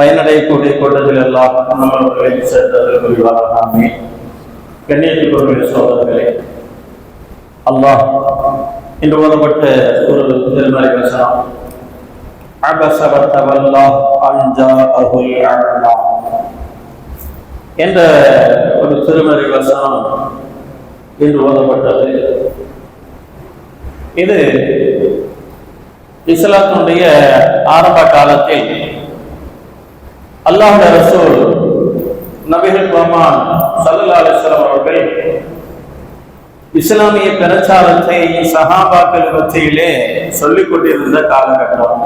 பயனடையக்கூடிய கூட்டத்தில் எல்லாம் நம்மளவர்களை சேர்ந்தது புரிவாராமே கண்ணியத்துக்குரிய சோதர்களே அல்லாஹ் இன்று ஓதப்பட்ட ஒரு திருமறை வசனம் அபஸ வத்தவல்லா அன்ஜா அஹுல் என்ற ஒரு திருமறை வசனம் இன்று ஓதப்பட்டது. இது இஸ்லாத்தினுடைய ஆரம்ப காலத்தில் அல்லாஹ் ரசூல் நபிகள் பெருமான் சல்லா அலிஸ்லாம் அவர்கள் இஸ்லாமிய பிரச்சாரத்தை சஹாபாக்கள் மத்தியிலே சொல்லிக் கொண்டிருந்த காலகட்டம்.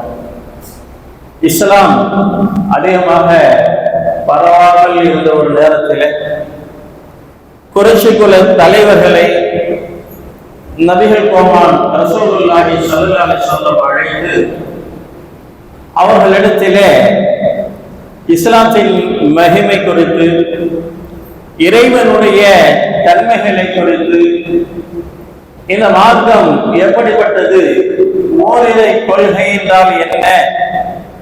இஸ்லாம் அதிகமாக பரவாமல் இருந்த ஒரு நேரத்தில் குறைச்சி குல தலைவர்களை நபிகள் கோமான் ரசூலுல்லாஹி சல்லா அலிஸ்லாம் அழைத்து அவர்களிடத்திலே இஸ்லாத்தின் மகிமை குறித்து இறைவனுடைய தன்மைகளை குறித்து இந்த மார்க்கம் எப்படிப்பட்டது? ஓரிரை கொள்கை என்றால் என்ன?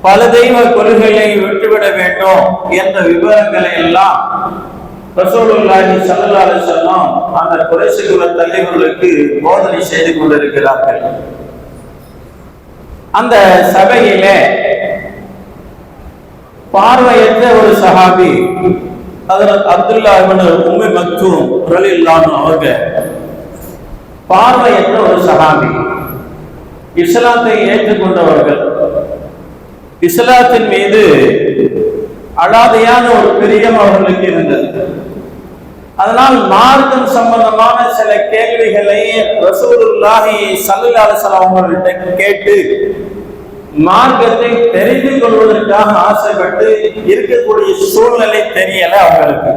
பல தெய்வ கொள்கையை விட்டுவிட வேண்டும் என்ற விவரங்களை எல்லாம் ரசூலுல்லாஹி ஸல்லல்லாஹு அந்த குறைசி குல தலைவர்களுக்கு போதனை செய்து கொண்டிருக்கிறார்கள். அந்த சபையிலே பார்வையற்ற ஒரு சஹாபி. ஹஜரத் அப்துல்லா உண்மை மக்தூம் குரல் ரலியல்லாஹு அவங்க பார்வையற்ற ஒரு சஹாபி. இஸ்லாத்தை ஏற்றுக்கொண்டவர்கள். இஸ்லாத்தின் மீது அழாதையான ஒரு பிரியம் அவர்களுக்கு இருந்தது. அதனால் மார்க்கம் சம்பந்தமான சில கேள்விகளை ரசூலுல்லாஹி சல்லு அலைஹி அவங்கள்ட்ட கேட்டு மார்க்கத்தை தெரிந்து கொள்வதற்காக ஆசைப்பட்டு இருக்கக்கூடிய சூழ்நிலை தெரியல அவங்களுக்கு.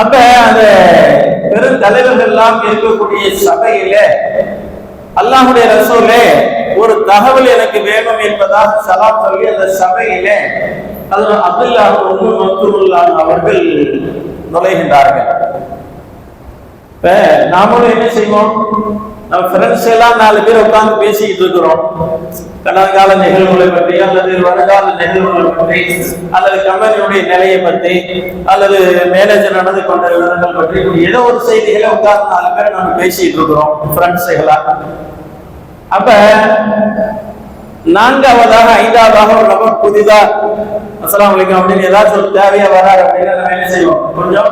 அப்ப அந்த பெரும் தலைவர்கள் எல்லாம் இருக்கக்கூடிய சபையில அல்லாஹுடைய ரசூலே ஒரு தகவல் எனக்கு வேணும் என்பதாக சலாம் சொல்லி அந்த சபையில அதில் அப்துல்லா உம்மு மக்துல்லான் அவர்கள் நுழைகின்றார்கள். இப்ப நாமளும் என்ன செய்வோம்? நம்ம ஃப்ரெண்ட்ஸ் எல்லாம் நாலு பேர் உட்காந்து பேசிக்கிட்டு இருக்கிறோம். கடந்த கால நிகழ்வுகளை பற்றி அல்லது வருங்கால நிகழ்வுகளை பற்றி அல்லது கம்பெனியுடைய நிலையை பற்றி அல்லது மேனேஜர் நடந்து கொண்ட விவரங்கள் பற்றி ஏதோ ஒரு செய்திகளை உட்கார்ந்து நாலு பேர் நம்ம பேசிட்டு இருக்கிறோம் ஃப்ரெண்ட்ஸுகளா அப்ப நான்காவதாக ஐந்தாவதாக ஒரு நபர் புதிதா அஸ்லாம் வலைக்கம் அப்படின்னு ஏதாச்சும் ஒரு தேவையா வராரு அப்படின்னு நம்ம என்ன செய்வோம்? கொஞ்சம்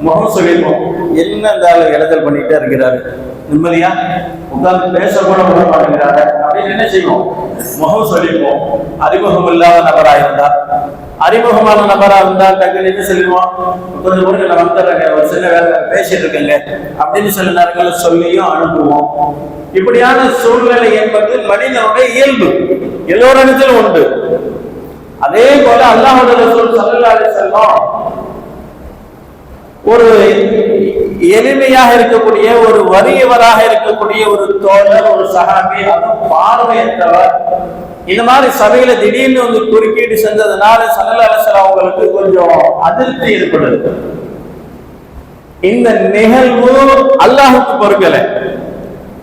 முகம் சொல்லிடுவோம் என்ன இந்த ஆளு இடைஞ்சல் பண்ணிட்டே இருக்கிறாரு. நிம்மதியா? உட்கார்ந்து பேச கூட விட மாட்டேங்கிறாரு அப்படின்னு என்ன செய்வோம்? முகம் சொல்லிப்போம். அறிமுகம் இல்லாத நபரா இருந்தா? அறிமுகமான நபரா இருந்தா டக்குன்னு என்ன சொல்லுவோம் கொஞ்சம் கூட நான் வந்துடுறேங்க ஒரு சின்ன வேலை பேசிட்டு இருக்கேங்க. அப்படின்னு சில நேரங்களில் சொல்லியும் அனுப்புவோம். இப்படியான சூழ்நிலை என்பது மனிதனுடைய இயல்பு. எல்லோரிடத்திலும் உண்டு. அதே போல அல்லாஹ் ரசூல் ஸல்லல்லாஹு அலைஹி ஒரு எளிமையாக இருக்கக்கூடிய ஒரு வறியவராக இருக்கக்கூடிய ஒரு தோழர் ஒரு சகாபி அதுவும் பார்வையற்றவர் இந்த மாதிரி சபையில திடீர்னு வந்து குறுக்கீடு செஞ்சதுனால சல்லல்லாஹு அவங்களுக்கு கொஞ்சம் அதிருப்தி ஏற்படுது. இந்த நிகழ்வு அல்லாஹுக்கு பொறுக்கலை.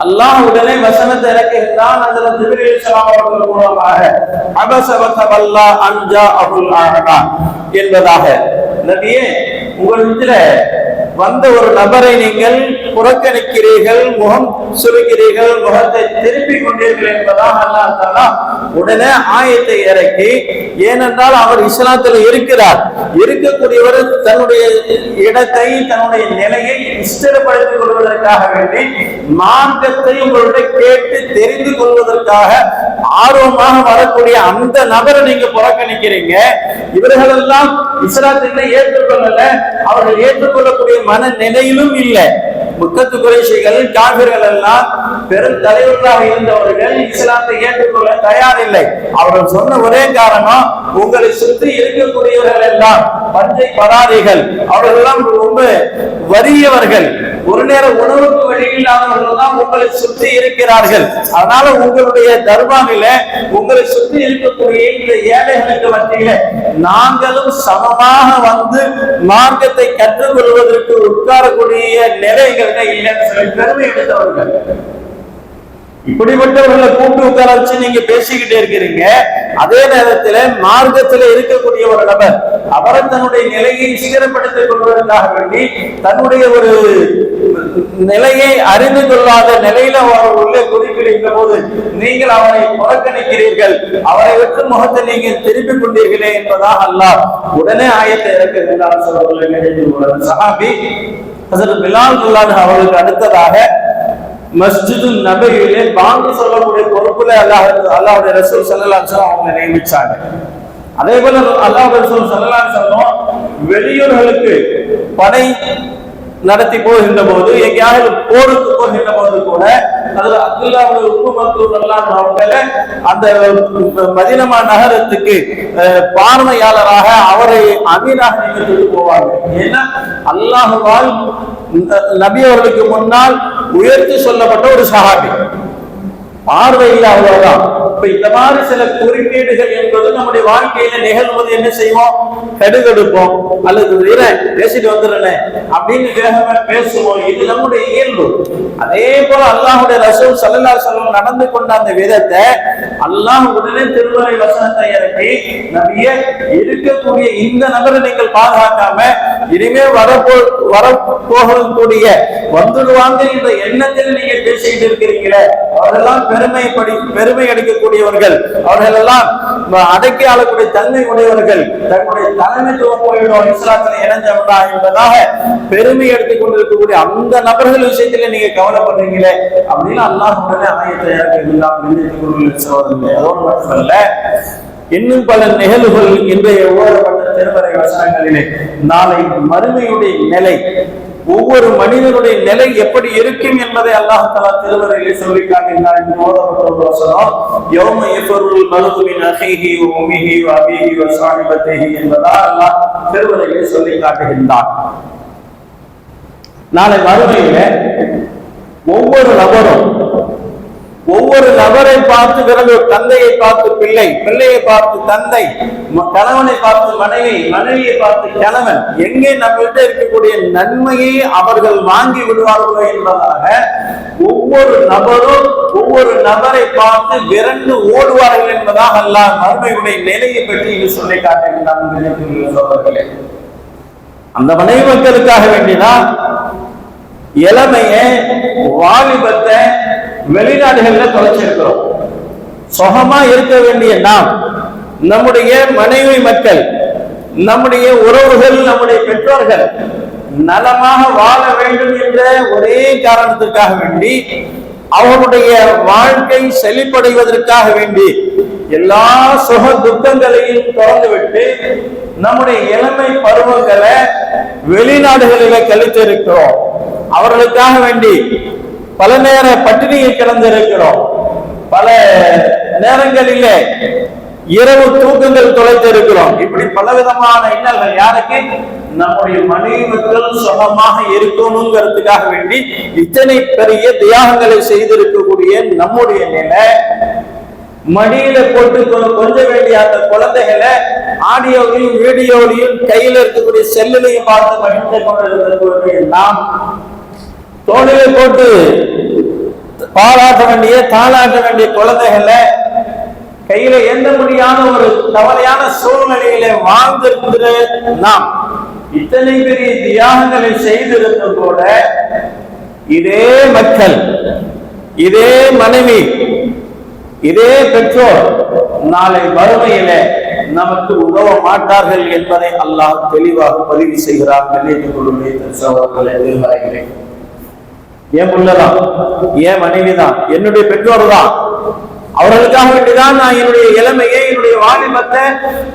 அல்லாஹ் உடனே வசனத்தை இறக்குகின்றான் அதுல ஜிபிரில் சலாம் அவர்கள் மூலமாக அபசவத்தவல்லா அன்ஜா அபுல் ஆஹனா என்பதாக. நபியே உங்களிடத்துல வந்த ஒரு நபரை நீங்கள் புறக்கணிக்கிறீர்கள் முகம் சுருக்கிறீர்கள் முகத்தை திருப்பி கொண்டீர்கள் என்பதாக அல்லா உடனே ஆயத்தை இறக்கி ஏனென்றால் அவர் இஸ்லாத்தில் இருக்கிறார். இருக்கக்கூடியவர் தன்னுடைய இடத்தை தன்னுடைய நிலையை இஷ்டப்படுத்திக் கொள்வதற்காக வேண்டி மார்க்கத்தை உங்களுடைய கேட்டு தெரிந்து கொள்வதற்காக ஆர்வமாக வரக்கூடிய அந்த நபரை நீங்க புறக்கணிக்கிறீங்க. இவர்கள் எல்லாம் இஸ்லாத்தினை ஏற்றுக்கொள்ளல. அவர்கள் ஏற்றுக்கொள்ளக்கூடிய மன நிலையிலும் இல்லை. முக்கத்து குறைசிகள் காவிர்கள் எல்லாம் பெரும் தலைவர்களாக இருந்தவர்கள் இஸ்லாத்தை ஏற்றுக்கொள்ள தயாரில்லை. அவர்கள் சொன்ன ஒரே காரணம் உங்களை சுற்றி இருக்கக்கூடியவர்கள் எல்லாம் பஞ்சை பராதிகள் அவர்கள் எல்லாம் ரொம்ப வறியவர்கள். ஒரு நேர உணவுக்கு வழி இல்லாதவர்கள் தான் உங்களை சுற்றி இருக்கிறார்கள். அதனால உங்களுடைய தர்பானில உங்களை சுற்றி இருக்கக்கூடிய இந்த ஏழைகளுக்கு மத்தியில நாங்களும் சமமாக வந்து மார்க்கத்தை கற்றுக்கொள்வதற்கு உட்காரக்கூடிய நிலைகள் இல்லைன்னு சொல்லி பெருமை எடுத்தவர்கள். இப்படிப்பட்டவர்களை கூட்டு உட்கார வச்சு நீங்க பேசிக்கிட்டே இருக்கிறீங்க. அதே நேரத்துல மார்க்கத்துல இருக்கக்கூடிய ஒரு நபர் அவரை தன்னுடைய நிலையை சீரப்படுத்திக் கொள்வதற்காக வேண்டி தன்னுடைய ஒரு நிலையை அறிந்து கொள்ளாத நிலையில அவர் உள்ளே குறிப்பிடுகின்ற போது நீங்கள் அவரை புறக்கணிக்கிறீர்கள். அவரை விட்டு முகத்தை நீங்கள் திருப்பிக் கொண்டீர்களே என்பதாக அல்லாஹ் உடனே ஆயத்தை இறக்குகின்றார் சகாபி சஹாபி பிலால் அவர்களுக்கு அடுத்ததாக மஸ்ஜிது நபையிலே பாங்கு சொல்லக்கூடிய பொறுப்புல அல்லாஹ் அல்லாவுடைய ரசூல் சல்லல்லாஹு அலைஹி அவங்க நியமிச்சாங்க. அதே போல அல்லாஹ் ரசூல் சல்லல்லாஹு வெளியூர்களுக்கு படை நடத்தி போகின்ற போது எங்கேயாவது போருக்கு போகின்ற போது கூட அதுல அப்துல்லாவுடைய உப்பு மருத்துவம் அவங்கள அந்த மதினமா நகரத்துக்கு பார்வையாளராக அவரை அமீராக நியமித்து போவாங்க. ஏன்னா அல்லாஹுவால் நபி அவர்களுக்கு முன்னால் உயர்த்தி சொல்லப்பட்ட ஒரு சகாபி பார்வையில் அவ்வளவுதான் இப்ப இந்த மாதிரி சில குறிப்பீடுகள் என்பது நம்முடைய வாழ்க்கையில நிகழ்வது என்ன செய்வோம்? கடுகெடுப்போம். அல்லது பேசிட்டு வந்துடுறேன் அப்படின்னு வேகமா பேசுவோம். இது நம்முடைய இயல்பு. அதே போல அல்லாஹுடைய ரசூல் சல்லல்லா செல்லம் நடந்து கொண்ட அந்த விதத்தை அல்லாஹ் உடனே திருமலை வசனத்தை இறக்கி நபிய இருக்கக்கூடிய இந்த நபரை நீங்கள் பாதுகாக்காம இனிமே வரப்போ வரப்போகக்கூடிய வந்துடுவாங்க என்ற எண்ணத்தில் நீங்க பேசிட்டு இருக்கிறீங்களே பெருமை பெருமைப்படி பெருமை அடிக்கக்கூடியவர்கள் அவர்கள் எல்லாம் அடக்கி ஆளக்கூடிய தன்மை உடையவர்கள். தன்னுடைய தலைமைத்துவம் போயிடும் இஸ்லாத்தில் இணைஞ்சவர்களா என்பதாக பெருமை எடுத்துக் கொண்டிருக்கக்கூடிய அந்த நபர்கள் விஷயத்துல நீங்க கவலைப்படுறீங்களே அப்படின்னு அல்லாஹ் உடனே ஆயத்தை அதோடு மட்டுமல்ல இன்னும் பல நிகழ்வுகள் இன்றைய ஊழப்பட்ட திருமறை வசனங்களிலே நாளை மறுமையுடைய நிலை ஒவ்வொரு மனிதனுடைய நிலை எப்படி இருக்கும் என்பதை அல்லாஹ் தலா திருவரையிலே சொல்லி காட்டுகிறார் என்று ஓதப்பட்ட வசனம் யௌம யஃபருல் மருது மின் அஹீஹி வ உம்மிஹி வ என்பதா அல்லாஹ் திருவரையிலே சொல்லி காட்டுகின்றார் நாளை மறுமையில ஒவ்வொரு நபரும் ஒவ்வொரு நபரை பார்த்து பிறகு தந்தையை பார்த்து பிள்ளை பிள்ளையை பார்த்து தந்தை கணவனை பார்த்து மனைவி மனைவியை பார்த்து கணவன் எங்கே நம்மகிட்ட இருக்கக்கூடிய நன்மையை அவர்கள் வாங்கி விடுவார்களோ என்பதாக ஒவ்வொரு நபரும் ஒவ்வொரு நபரை பார்த்து விரண்டு ஓடுவார்கள் என்பதாக அல்லாஹ் மறுமையுடைய நிலையை பற்றி இது சொல்லி காட்டுகின்றான் அந்த மனைவி மக்களுக்காக வேண்டிதான் இளமையை வாலிபத்தை வெளிநாடுகள்ல தொலைச்சிருக்கிறோம். சுகமா இருக்க வேண்டிய நாம் நம்முடைய மனைவி மக்கள் நம்முடைய உறவுகள் நம்முடைய பெற்றோர்கள் நலமாக வாழ வேண்டும் என்ற ஒரே காரணத்திற்காக வேண்டி அவருடைய வாழ்க்கை செழிப்படைவதற்காக வேண்டி எல்லா சுக துக்கங்களையும் திறந்துவிட்டு நம்முடைய இளமை பருவங்களை வெளிநாடுகளில கழித்திருக்கிறோம். அவர்களுக்காக வேண்டி பல நேர பட்டினியை கிடந்திருக்கிறோம். பல நேரங்களிலே இரவு தூக்கங்கள் தொலைத்து இருக்கிறோம் இப்படி பலவிதமான இன்னல்கள் யாருக்கு? நம்முடைய மனைவிகள் சுகமாக இருக்கணுங்கிறதுக்காக வேண்டி இத்தனை பெரிய தியாகங்களை செய்திருக்கக்கூடிய நம்முடைய நிலை மடியில போட்டு கொஞ்ச வேண்டிய அந்த குழந்தைகளை ஆடியோலையும் வீடியோலையும் கையில இருக்கக்கூடிய செல்லுலையும் பார்த்து மகிழ்ந்து கொண்டிருக்கக்கூடிய நாம் தோழிலை போட்டு பாலாட்ட வேண்டிய தாளாட்ட வேண்டிய குழந்தைகளை கையில எந்த முடியாத ஒரு கவலையான சூழ்நிலையில வாழ்ந்திருக்கிற நாம் இத்தனை பெரிய தியாகங்களை செய்திருந்த கூட இதே மக்கள் இதே மனைவி இதே பெற்றோர் நாளை வறுமையில நமக்கு உதவ மாட்டார்கள் என்பதை அல்லாஹ் தெளிவாக பதிவு செய்கிறார். நினைத்துக் சகோதரர்களை எதிர்பார்க்கிறேன். என் புள்ளதான் என் மனைவி தான் என்னுடைய பெற்றோர் தான் அவர்களுக்காக வேண்டிதான் நான் என்னுடைய இளமையை என்னுடைய வாலிபத்தை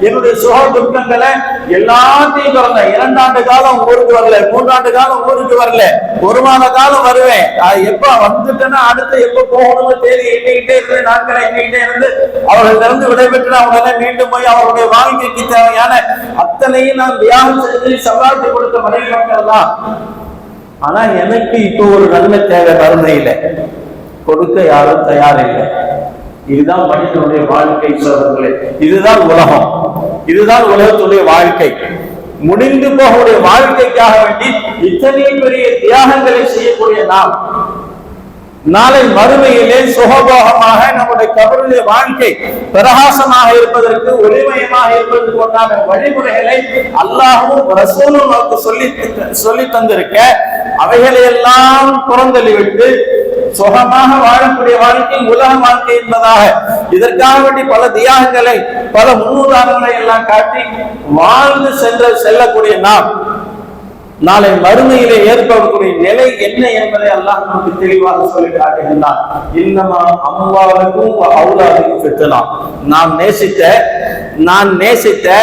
என்னுடைய சுக துக்கங்களை எல்லாத்தையும் திறந்தேன். இரண்டாண்டு காலம் ஊருக்கு வரல மூன்றாண்டு காலம் ஊருக்கு வரல ஒரு மாத காலம் வருவேன். எப்ப வந்துட்டேன்னா அடுத்து எப்ப போகணும்னு தேதி எண்ணிக்கிட்டே இருந்து நாட்களை எண்ணிக்கிட்டே இருந்து அவர்கள் திறந்து விடைபெற்று அவங்கள மீண்டும் போய் அவருடைய வாழ்க்கைக்கு தேவையான அத்தனையும் நான் தியாகம் செஞ்சு சவால்த்து கொடுத்த மனைவி மக்கள் தான். ஆனா எனக்கு இப்போ ஒரு நன்மை தேவை வறுமையில கொடுக்க யாரும் தயார் இல்லை. இதுதான் மனிதனுடைய வாழ்க்கை உள்ளவர்களே இதுதான் உலகம். இதுதான் உலகத்துடைய வாழ்க்கை. முடிந்து போகக்கூடிய வாழ்க்கைக்காக வேண்டி இத்தனை பெரிய தியாகங்களை செய்யக்கூடிய நாம் நாளை மறுமையிலே சுகபோகமாக நம்முடைய கபருடைய வாழ்க்கை பிரகாசமாக இருப்பதற்கு ஒளிமயமாக இருப்பதற்கு உண்டான வழிமுறைகளை அல்லாஹும் ரசூலும் நமக்கு சொல்லி சொல்லி தந்திருக்க அவைகளை எல்லாம் புறந்தள்ளிவிட்டு சுகமாக வாழக்கூடிய வாழ்க்கை உலக வாழ்க்கை என்பதாக இதற்காக வேண்டி பல தியாகங்களை பல முன்னுதாரணங்களை எல்லாம் காட்டி வாழ்ந்து சென்ற செல்லக்கூடிய நாம் நாளை மறுமையிலே ஏற்படக்கூடிய நிலை என்ன என்பதை அல்லாஹ் நமக்கு தெளிவாக சொல்லி காட்டுகின்றான். இன்னமா அம்மாவுக்கும் அவுலாவுக்கும் பெற்றலாம் நான் நேசித்த நான் நேசித்த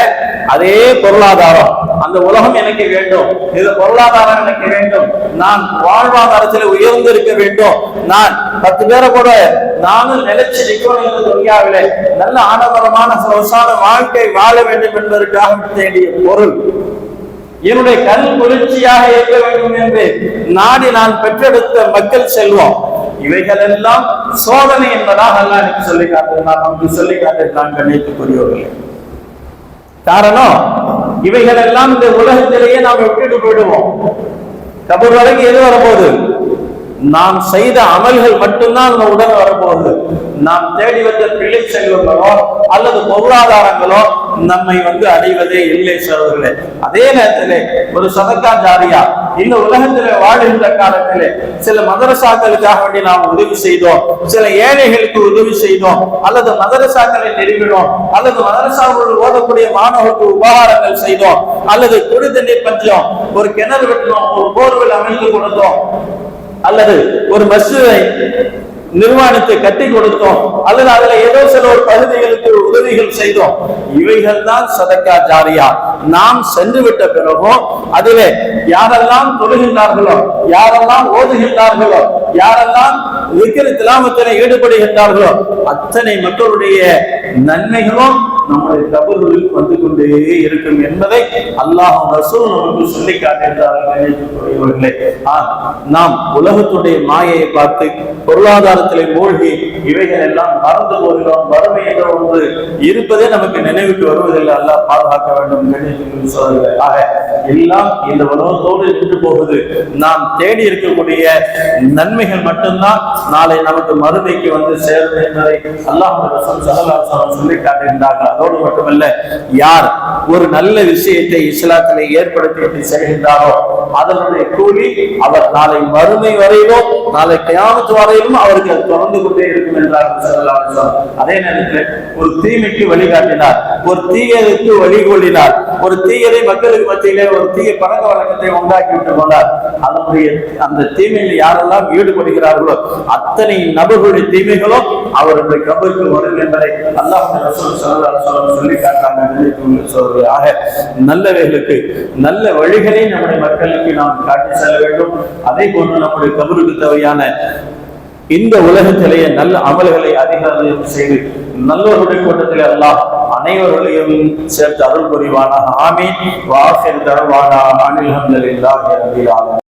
அதே பொருளாதாரம். அந்த உலகம் எனக்கு வேண்டும். இது பொருளாதாரம் எனக்கு வேண்டும். நான் வாழ்வாதாரத்தில் உயர்ந்திருக்க வேண்டும். நான் பத்து பேரை கூட நானும் நிலைச்சு நிற்கணும் என்று துணியாவிலே நல்ல ஆடம்பரமான சொசான வாழ்க்கை வாழ வேண்டும் என்பதற்காக தேடிய பொருள். என்னுடைய கண் குளிர்ச்சியாக இருக்க வேண்டும் என்று நாடி நான் பெற்றெடுத்த மக்கள் செல்வம். இவைகள் எல்லாம் சோதனை என்பதாக அல்லாஹ் எனக்கு சொல்லி காட்டுகிறார் நமக்கு சொல்லி காட்டுகிறான் கண்ணியத்துக்குரியவர்களே. காரணம் இவைகள் எல்லாம் இந்த உலகத்திலேயே நாம் விட்டுட்டு போயிடுவோம். கபூர் வரைக்கும் எது வரப்போகுது? நாம் செய்த அமல்கள் மட்டும்தான் நம்ம உடனே வரப்போகுது. நாம் தேடி வந்த பிள்ளை செல்வங்களோ அல்லது பொருளாதாரங்களோ நம்மை வந்து அடைவதே இல்லை சோதர்களே அதே நேரத்திலே ஒரு சதக்கா ஜாரியா இந்த உலகத்திலே வாழ்கின்ற காலத்திலே சில மதரசாக்களுக்காக வேண்டி நாம் உதவி செய்தோம். சில ஏழைகளுக்கு உதவி செய்தோம். அல்லது மதரசாக்களை நிறுவினோம் அல்லது மதரசாவில் ஓடக்கூடிய மாணவர்களுக்கு உபகாரங்கள் செய்தோம். அல்லது குடி தண்ணீர் பஞ்சம் ஒரு கிணறு வெட்டினோம் ஒரு போர்வெல் அமைத்து கொடுத்தோம் அல்லது ஒரு மசூதை நிர்வாணத்தை கட்டி கொடுத்தோம் அல்லது அதுல ஏதோ சில ஒரு பகுதிகளுக்கு உதவிகள் செய்தோம் இவைகள் தான் சதக்கா ஜாரியா. நாம் சென்று விட்ட பிறகும் அதிலே யாரெல்லாம் தொழுகின்றார்களோ யாரெல்லாம் ஓதுகின்றார்களோ யாரெல்லாம் இருக்கிற திலாமத்தினை ஈடுபடுகின்றார்களோ அத்தனை மக்களுடைய நன்மைகளும் நம்முடைய கபர்களில் வந்து கொண்டே இருக்கும் என்பதை அல்லாஹ் ரசூல் நமக்கு சொல்லி காட்டுகின்றார்களே நாம் உலகத்துடைய மாயையை பார்த்து பொருளாதாரத்திலே மூழ்கி இவைகள் எல்லாம் மறந்து போகிறோம் வறுமை என்ற ஒன்று இருப்பதே நமக்கு நினைவுக்கு வருவதில்லை. அல்லாஹ் பாதுகாக்க வேண்டும் ஆக எல்லாம் இந்த உலகத்தோடு நின்று போகுது. நாம் தேடி இருக்கக்கூடிய நன்மைகள் மட்டும்தான் நாளை நமக்கு மறுமைக்கு வந்து சேரும் என்பதை அல்லாஹ் சொல்லி காட்டுகின்றார்கள் அதோடு மட்டுமல்ல யார் ஒரு நல்ல விஷயத்தை இஸ்லாத்திலே ஏற்படுத்தி செய்கின்றாரோ அதனுடைய கூலி அவர் நாளை மறுமை வரையிலும் நாளை கயாமத்து வரையிலும் அவருக்கு அது தொடர்ந்து கொண்டே இருக்கும் என்றார் அதே நேரத்தில் ஒரு தீமைக்கு வழிகாட்டினார் ஒரு தீயருக்கு வழிகொள்ளினார் ஒரு தீயதை மக்களுக்கு மத்தியிலே ஒரு தீய பழக்க வழக்கத்தை உண்டாக்கி விட்டு கொண்டார். அதனுடைய அந்த தீமையில் யாரெல்லாம் ஈடுபடுகிறார்களோ அத்தனை நபர்களுடைய தீமைகளும் அவருடைய கபருக்கு வரும் என்பதை அல்லாஹ் சொல்லி காட்டாங்க நல்லவைகளுக்கு நல்ல வழிகளை நம்முடைய மக்களுக்கு நாம் காட்டி செல்ல வேண்டும். அதே போன்று நம்முடைய கபருக்கு தேவையான இந்த உலகத்திலேயே நல்ல அமல்களை அதிகாரம் செய்து நல்லவருடைய கூட்டத்திலே எல்லாம் அனைவர்களையும் சேர்த்து அருள் புரிவானாக. ஆமீன். வாசில் தருவானா. அனில் ஹம்தலில்லாஹி ரபில்